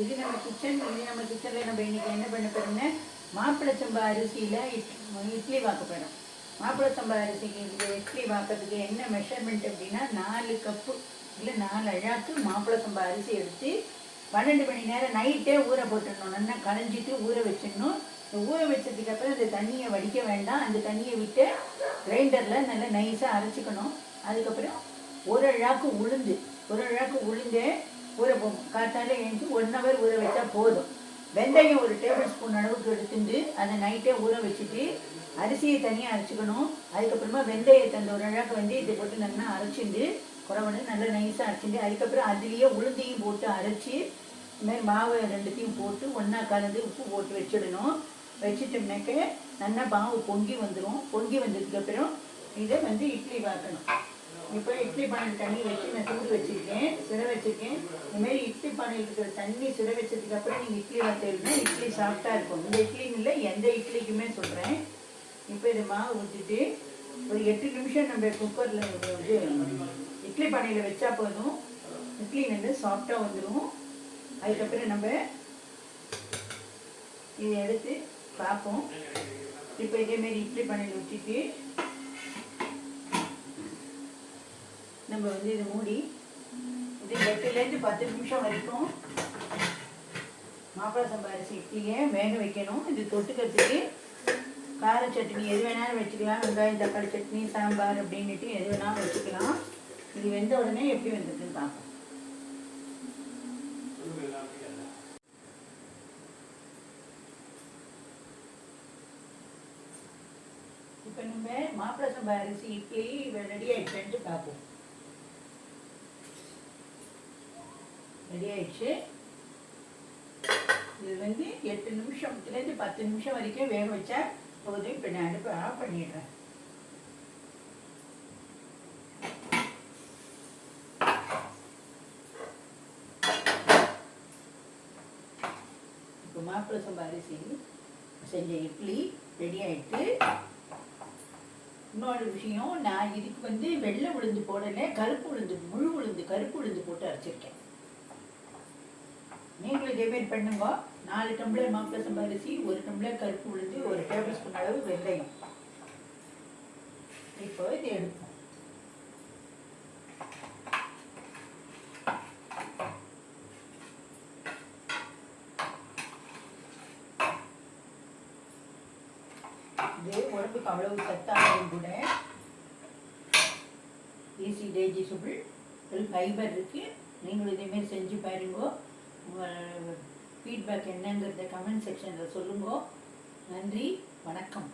இது நம்ம கிச்சன் இது நம்ம கிச்சனில் நம்ம இன்றைக்கி என்ன பண்ண போகிறோம்னா மாப்பிள்ளை சம்பா அரிசியில் இட்லி வாக்க போகிறோம் மாப்பிள்ளை சம்பா அரிசிக்கு இந்த இட்லி வாக்கிறதுக்கு என்ன மெஷர்மெண்ட் அப்படின்னா நாலு கப்பு இல்லை நாலு அழாக்கு மாப்பிள்ளை சம்பா அரிசி எடுத்து பன்னெண்டு மணி நேரம் நைட்டே ஊற போட்டுடணும். நல்லா களைஞ்சிட்டு ஊற வச்சிடணும். ஊற வச்சதுக்கு அப்புறம் அந்த தண்ணியை வடிக்க வேண்டாம். அந்த தண்ணியை விட்டு கிரைண்டரில் நல்லா நைஸாக அரைச்சிக்கணும். அதுக்கப்புறம் ஒரு அழாக்கு உளுந்து. ஒரு அழாக்கு உளுந்து ஊற போகும் காத்தால எழுந்து ஒன் ஹவர் ஊற வச்சா போதும். வெந்தயம் ஒரு டேபிள் ஸ்பூன் அளவுக்கு எடுத்துட்டு அதை நைட்டே ஊற வச்சுட்டு அரிசியை தனியாக அரைச்சிக்கணும். அதுக்கப்புறமா வெந்தயத்தை அந்த ஒரு அழகாக இது போட்டு நல்லா அரைச்சிட்டு குறவனு நல்லா நைஸாக அரைச்சிட்டு அதுக்கப்புறம் அதுலேயே உளுந்தையும் போட்டு அரைச்சி இதுமாதிரி மாவு ரெண்டுத்தையும் போட்டு ஒன்றா கலந்து உப்பு போட்டு வச்சிடணும். வச்சுட்டோம்னாக்க நல்லா மாவு பொங்கி வந்துடும் பொங்கி வந்ததுக்கப்புறம் இதை வந்து இட்லி வாக்கணும் இப்போ இட்லி பானையில் தண்ணி வச்சு நான் சூடு வச்சுருக்கேன் சிற வச்சுருக்கேன். இதுமாரி இட்லி பானையில் இருக்கிற தண்ணி சிற வச்சதுக்கு அப்புறம் நீங்கள் இட்லி வச்சுருந்தா இட்லி சாஃப்டாக இருக்கும். இந்த இட்லின்னு இல்லை எந்த இட்லிக்குமே சொல்கிறேன் இப்போ இதை மாவு ஊற்றிட்டு ஒரு எட்டு நிமிஷம் நம்ம குக்கரில் இது இட்லி பானையில் வச்சா போதும். இட்லி வந்து சாஃப்டாக வந்துடும் அதுக்கப்புறம் நம்ம இதை எடுத்து பார்ப்போம். இப்போ இதேமாரி இட்லி பானையில் ஊற்றிட்டு நம்ம வந்து இதை மூடி இது எட்டுலேருந்து பத்து நிமிஷம் வரைக்கும் மாப்பிள்ளை சம்பா அரிசி இட்லியை வேக வைக்கணும். இது தொட்டுக்கிறதுக்கு கார சட்னி எது வேணாலும் வச்சுக்கலாம். வெங்காயம் தக்காளி சட்னி சாம்பார் அப்படின்னுட்டு எது வேணாலும் வச்சுக்கலாம். இது வெந்த உடனே எப்படி வந்திருக்குன்னு பார்ப்போம். இப்போ நம்ம மாப்பிள்ளை சம்பா அரிசி இட்லி ரெடி ஆயிடுச்சுன்ட்டு பார்ப்போம். ரெடி ஆயிடுச்சு இது வந்து எட்டு நிமிஷத்துலேருந்து பத்து நிமிஷம் வரைக்கும் வேக வச்சா போதும். இப்போ நான் அடுப்பு ஆஃப் பண்ணிடுறேன். இப்போ மாப்பிள்ளை சம்பா அரிசி செஞ்ச இட்லி ரெடி ஆயிட்டு இன்னொரு விஷயம் நான் இதுக்கு வந்து வெள்ளை உளுந்து போடலை கருப்பு உளுந்து முழு உளுந்து கருப்பு உளுந்து போட்டு அரைச்சிருக்கேன். நீங்களும் இதேமாரி பண்ணுங்க. நாலு டம்ளர் மாப்பிள்ளை சம்பாரிசி ஒரு டம்ளர் கருப்பு உளுந்து ஒரு டேபிள் ஸ்பூன் அளவு வெந்தயம். இப்போ இது எடுப்போம். இது உடம்புக்கு அவ்வளவு சத்தாகவும் கூட ஈஸி டைஜிசபிள் ஃபைபர் இருக்குது நீங்களும் இதேமாரி செஞ்சு பாருங்க. ஃபீட்பேக் என்னங்கிறத கமெண்ட் செக்ஷனில் சொல்லுங்க. நன்றி வணக்கம்.